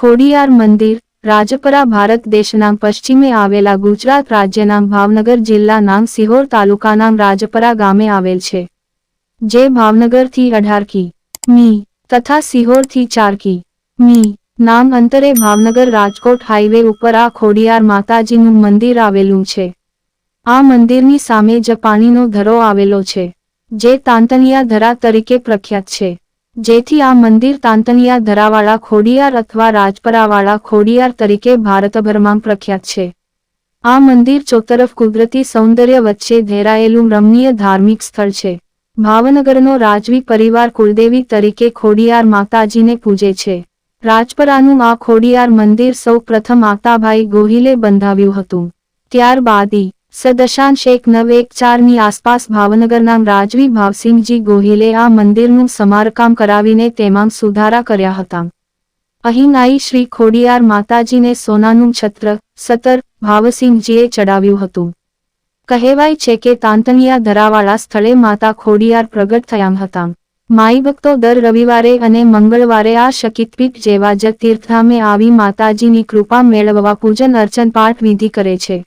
ખોડિયાર મંદિર, રાજપરા ભારત દેશના પશ્ચિમે આવેલા ગુજરાત રાજ્યના ભાવનગર જિલ્લાના સિહોર તાલુકાના રાજપરા ગામે આવેલ છે. જે ભાવનગરથી અઢાર કી મી, તથા સિહોરથી ચાર કી મી, નામ અંતરે ભાવનગર રાજકોટ હાઈવે ઉપર આ ખોડિયાર માતાજીનું મંદિર આવેલું છે. આ મંદિરની સામે જ પાણીનો ધરો આવેલો છે, જે તાંતનિયા ધરા તરીકે પ્રખ્યાત છે. જેથી આ મંદિર તાંતનિયા ધરાવાળા ખોડિયાર અથવા રાજપરાવાળા ખોડિયાર તરીકે ભારતભરમાં પ્રખ્યાત છે. આ મંદિર ચોતરફ કુદરતી સૌંદર્ય વચ્ચે ઘેરાયેલું રમણીય ધાર્મિક સ્થળ છે. ભાવનગરનો રાજવી પરિવાર કુળદેવી તરીકે ખોડિયાર માતાજીને પૂજે છે. રાજપરાનું આ ખોડિયાર મંદિર સૌ પ્રથમ આતાભાઈ ગોહિલે બંધાવ્યું હતું. ત્યારબાદ સ શેખ નવ એક ચારની આસપાસ ભાવનગરના રાજવી ભાવસિંહજી ગોહિલે આ મંદિરનું સમારકામ કરાવીને તેમાં સુધારા કર્યા હતા. અહીં નાઈ શ્રી ખોડિયાર માતાજીને સોનાનું છત્ર, સતર, ભાવસિંહજીએ ચડાવ્યું હતું. કહેવાય છે કે તાંતનિયા ધરાવાળા સ્થળે માતા ખોડિયાર પ્રગટ થયા હતા. માઈ ભક્તો દર રવિવારે અને મંગળવારે આ શકિતપીઠ જેવા જ તીર્થધામે આવી માતાજીની કૃપા મેળવવા પૂજન અર્ચન પાઠ વિધિ કરે છે.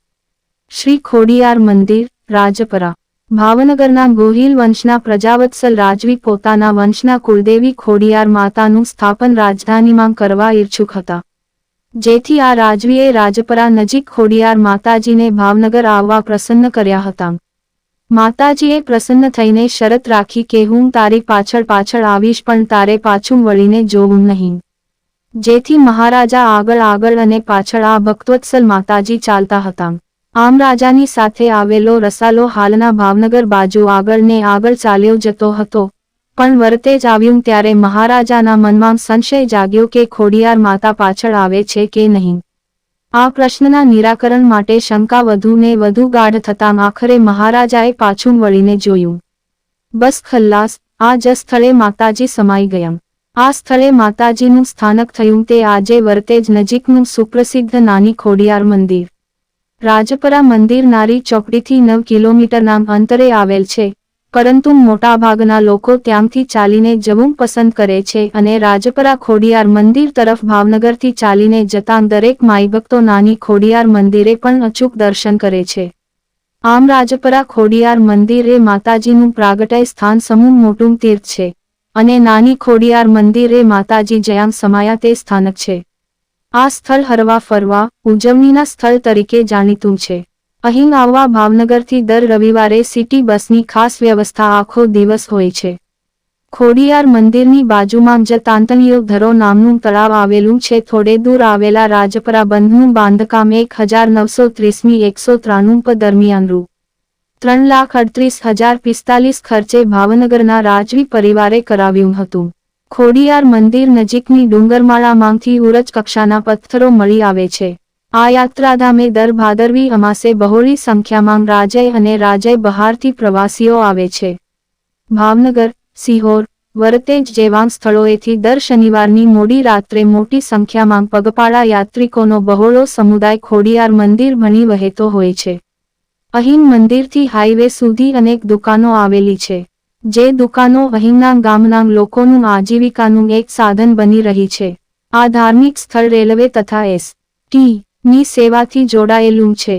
શ્રી ખોડિયાર મંદિર, રાજપરા. ભાવનગરના ગોહિલ વંશના પ્રજાવત્સલ રાજવી પોતાના વંશના કુળદેવી ખોડિયાર માતાનું સ્થાપન રાજધાનીમાં કરવા ઈચ્છુક હતા. જેથી આ રાજવીએ રાજપરા નજીક ખોડિયાર માતાજીને ભાવનગર આવવા પ્રસન્ન કર્યા હતા. માતાજીએ પ્રસન્ન થઈને શરત રાખી કે હું તારી પાછળ પાછળ આવીશ પણ તારે પાછું વળીને જોવું નહીં. જેથી મહારાજા આગળ આગળ અને પાછળ આ ભક્તવત્સલ માતાજી ચાલતા હતા. આમ રાજાની સાથે આવેલો રસાલો હાલના ભાવનગર બાજુ આગળ ને આગળ ચાલ્યો જતો હતો. પણ વરતે જ આવ્યું ત્યારે મહારાજાના મનમાં સંશય જાગ્યો કે ખોડિયાર માતા પાછળ આવે છે કે નહીં. આ પ્રશ્નના નિરાકરણ માટે શંકા વધુ ને વધુ ગાઢ થતાં આખરે મહારાજાએ પાછું વળીને જોયું. બસ ખલ્લાસ, આ જ સ્થળે માતાજી સમાઈ ગયા. આ સ્થળે માતાજીનું સ્થાનક થયું તે આજે વર્તેજ નજીકનું સુપ્રસિદ્ધ નાની ખોડિયાર મંદિર. રાજપરા મંદિર નારી ચોકડીથી નવ કિલોમીટરના અંતરે આવેલ છે. પરંતુ મોટાભાગના લોકો ત્યાંથી ચાલીને જવું પસંદ કરે છે અને રાજપરા ખોડિયાર મંદિર તરફ ભાવનગરથી ચાલીને જતાં દરેક માઈભક્તો નાની ખોડિયાર મંદિરે પણ અચૂક દર્શન કરે છે. આમ રાજપરા ખોડિયાર મંદિર એ માતાજીનું પ્રાગટય સ્થાન સમૂહ મોટું તીર્થ છે અને નાની ખોડિયાર મંદિર એ માતાજી જયામ સમાયા તે સ્થાનક છે. આ સ્થળ હરવા ફરવા, ઉજવણીના સ્થળ તરીકે જાણીતું છે. અહીં આવવા ભાવનગરથી દર રવિવારે સિટી બસની ખાસ વ્યવસ્થા આખો દિવસ હોય છે. ખોડિયાર મંદિરની બાજુમાં જ તાંતણીયો ધરો નામનું તળાવ આવેલું છે. થોડે દૂર આવેલા રાજપરા બંધનું બાંધકામ એક હજાર નવસો ત્રીસમી એકસો ત્રાણું પ દરમિયાન રૂ. ત્રણ લાખ અડત્રીસ હજાર પિસ્તાલીસ ખર્ચે ભાવનગરના રાજવી પરિવારે કરાવ્યું હતું. ખોડિયાર મંદિર નજીકની ડુંગરમાળામાંથી ઉરજ કક્ષાના પથ્થરો મળી આવે છે. આ યાત્રાધામે દર ભાદરવી અમાસે બહોળી સંખ્યામાં રાજય અને રાજય બહારથી પ્રવાસીઓ આવે છે. ભાવનગર, સિહોર, વરતેજ જેવા સ્થળોએથી દર શનિવારની મોડી રાત્રે મોટી સંખ્યામાં પગપાળા યાત્રિકોનો બહોળો સમુદાય ખોડિયાર મંદિર ભણી વહેતો હોય છે. અહીં મંદિરથી હાઈવે સુધી અનેક દુકાનો આવેલી છે. જે દુકાનો અહીંના ગામના લોકોનું આજીવિકાનું એક સાધન બની રહી છે. આ ધાર્મિક સ્થળ રેલવે તથા એસ ટી ની સેવાથી જોડાયેલું છે.